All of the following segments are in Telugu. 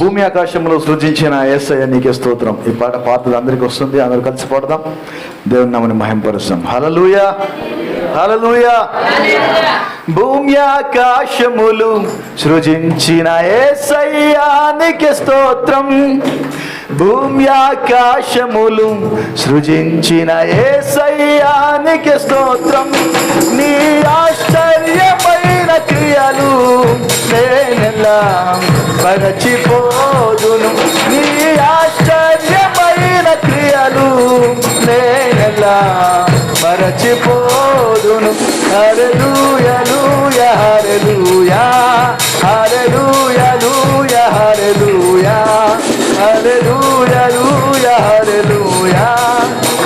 భూమి ఆకాశంలో సృజించిన ఏసయ్య నీకే స్తోత్రం. ఈ పాట పాతది అందరికి వస్తుంది. అందరూ కలిసి పాడదాం. దేవుని నామని మహింపరుస్తాం. హలలుయ హలలుయ భూమి ఆకాశములు సృజించిన ఏసయ్యా నీకే స్తోత్రం. భూమి ఆకాశములు సృజించిన ఏసయ్యా నీకే స్తోత్రం. నీ ఆశ్చర్యమైన క్రియలు సేనెల్లాం మరచిపోదును నీ ఆశ్చర్యమైన క్రియలు నేనెలా మరచిపోదును. హరలుయలుయ హరలుయా హరలుయలుయ హరలుయా హరలుయలుయ హరలుయా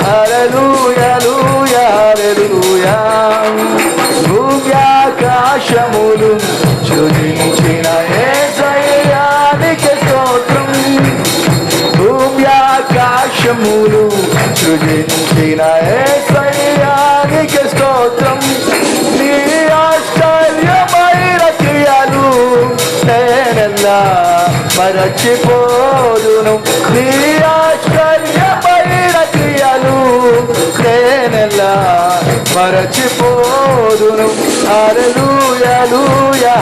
హరలుయలుయ హరలుయా భూమ్యాకాశములు సృజించిన ఏసయ్యానికి స్తోత్రం. నీ ఆశ్చర్యమైన క్రియలు నేనెల్లా మరచిపోదును. నీ ఆశ్చర్యమైన క్రియలు నేనెల్లా మరచిపోదును. హల్లెలూయా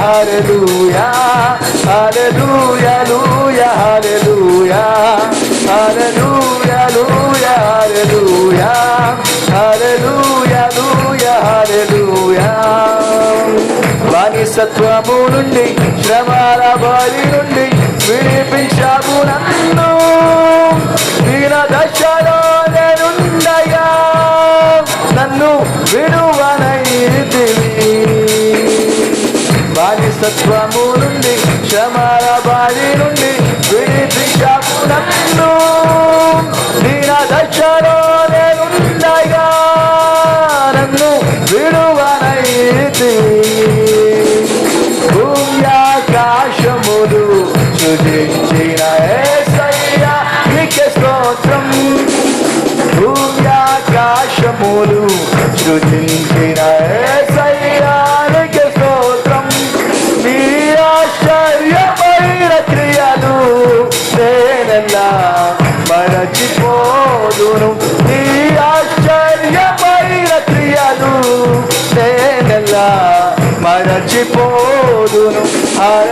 హల్లెలూయా హల్లెలూయా. బానిసత్వము నుండి శ్రమాల బారి నుండి విడిపించావు నన్ను. దీన దశలో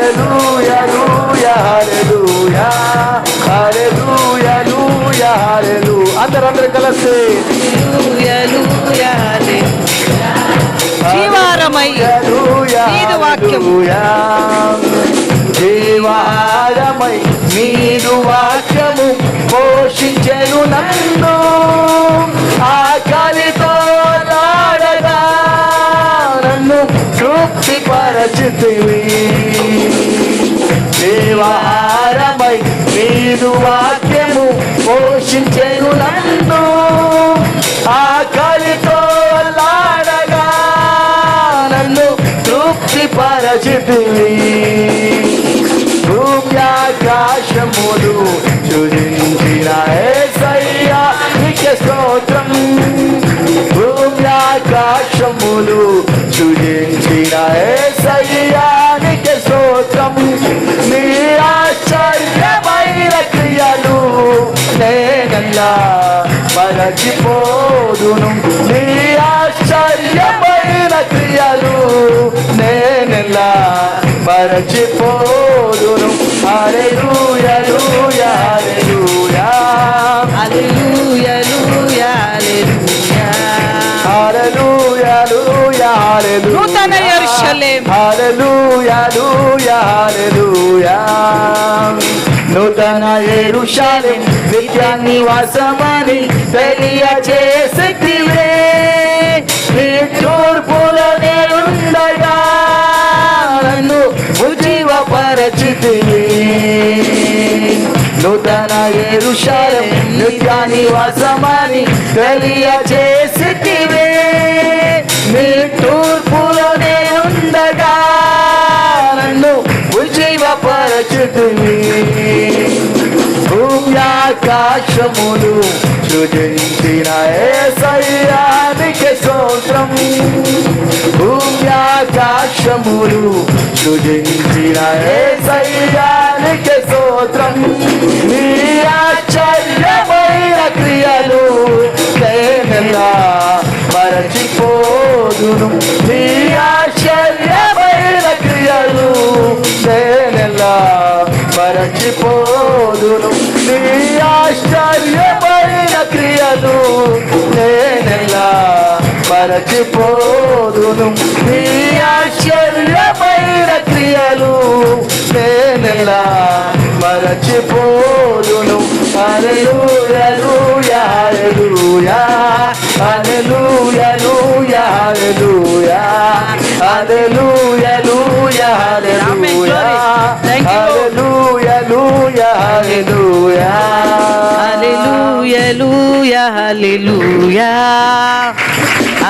హల్లెలూయా హల్లెలూయా హల్లెలూయా హల్లెలూయా హల్లెలూ అందరూ అందరూ కలిసి. జీవారమై నీదు వాక్యం. జీవారమై నీదు వాక్యము పోషించెను నన్ను. ఆకలితో తృప్తి పరచితివి. దేవారమై నీదు వాక్యము పోషించేను నన్ను. ఆకలితో లాడగా నన్ను తృప్తి పరచితి నీ ఆశ్చర్యమైన క్రియలు నేనల్లా మరచిపోదును నీ ఆశ్చర్యమైన క్రియలు నేనెల్లా మరచిపోదును హల్లెలూయా హల్లెలూయా హల్లెలూయా హల్లెలూయా హల్లెలూయా నూతన యెరూషలేము. హల్లెలూయా హల్లెలూయా హల్లెలూయా నూతన ఎరుషాలెం నిత్య నివాసమని తెలియచేసితివే నీ తూర్పులో నేనుండగా నన్ను ఉజ్జీవపరచితివి. నూతన ఎరుషాలెం నిత్య నివాసమని తెలియచేసితివే నీ ఉజ్జీవపరచుతుంది భూమ్యాకాశములు సృజించిన ఏసయ్యానికి స్తోత్రం. భూమ్యాకాశములు సృజించిన ఏసయ్యానికి మరచిపోదును నీ ఆశ్చర్యమైన క్రియలు నేనెలా మరచిపోదును అరలుయలుయాలుయా అరలుయలుయాలుయా అరలుయలుయా అరలుయలుయా అరలుయలుయా